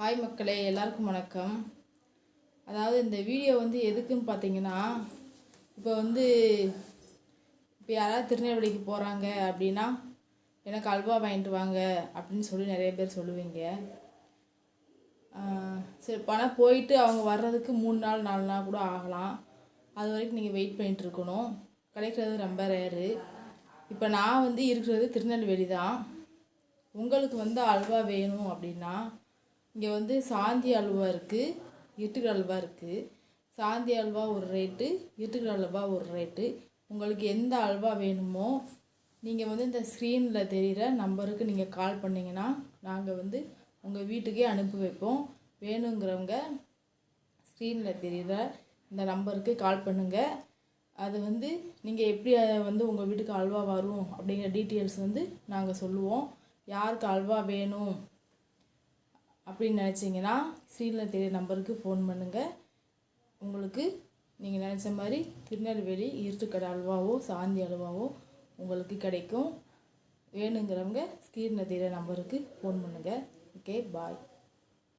Hi மக்களே எல்லாருக்கும் வணக்கம். அதாவது இந்த வீடியோ வந்து எதுக்குன்னு பார்த்தீங்கன்னா இப்போ வந்து இப்போ யாராவது திருநெல்வேலிக்கு போகிறாங்க அப்படின்னா எனக்கு அல்வா வாங்கிட்டு வாங்க அப்படின்னு சொல்லி நிறைய பேர் சொல்லுவீங்க. சரி பணம் போயிட்டு அவங்க வர்றதுக்கு மூணு நாள் நாலு நாள் கூட ஆகலாம். அது வரைக்கும் நீங்கள் வெயிட் பண்ணிகிட்ருக்கணும் இருக்கணும். கிடைக்கிறது ரொம்ப ரேரு இப்போ நான் வந்து இருக்கிறது திருநெல்வேலி தான் உங்களுக்கு வந்து அல்வா வேணும் அப்படின்னா இங்கே வந்து சாந்தி அல்வா இருக்குது இருட்டுக்கல் அல்வா இருக்குது சாந்தி அல்வா ஒரு ரேட்டு இருட்டுக்கல் அல்வா ஒரு ரேட்டு உங்களுக்கு எந்த அல்வா வேணுமோ நீங்கள் வந்து இந்த ஸ்க்ரீனில் தெரிகிற நம்பருக்கு நீங்கள் கால் பண்ணிங்கன்னா நாங்கள் வந்து உங்கள் வீட்டுக்கே அனுப்பி வைப்போம். வேணுங்கிறவங்க ஸ்க்ரீனில் தெரிகிற இந்த நம்பருக்கு கால் பண்ணுங்கள் அது வந்து நீங்கள் எப்படி அதை வந்து உங்கள் வீட்டுக்கு அல்வா வரும் அப்படிங்கிற டீட்டெயில்ஸ் வந்து நாங்கள் சொல்லுவோம். யாருக்கு அல்வா வேணும்? அப்படின்னு நினச்சிங்கன்னா ஸ்க்ரீனில் தெரிய நம்பருக்கு ஃபோன் பண்ணுங்கள் உங்களுக்கு நீங்கள் நினச்ச மாதிரி திருநெல்வேலி இருட்டுக்கடை அல்வாவோ சாந்தி அல்வாவோ உங்களுக்கு கிடைக்கும். வேணுங்கிறவங்க ஸ்க்ரீனில் தெரிய நம்பருக்கு ஃபோன் பண்ணுங்கள் ஓகே பாய்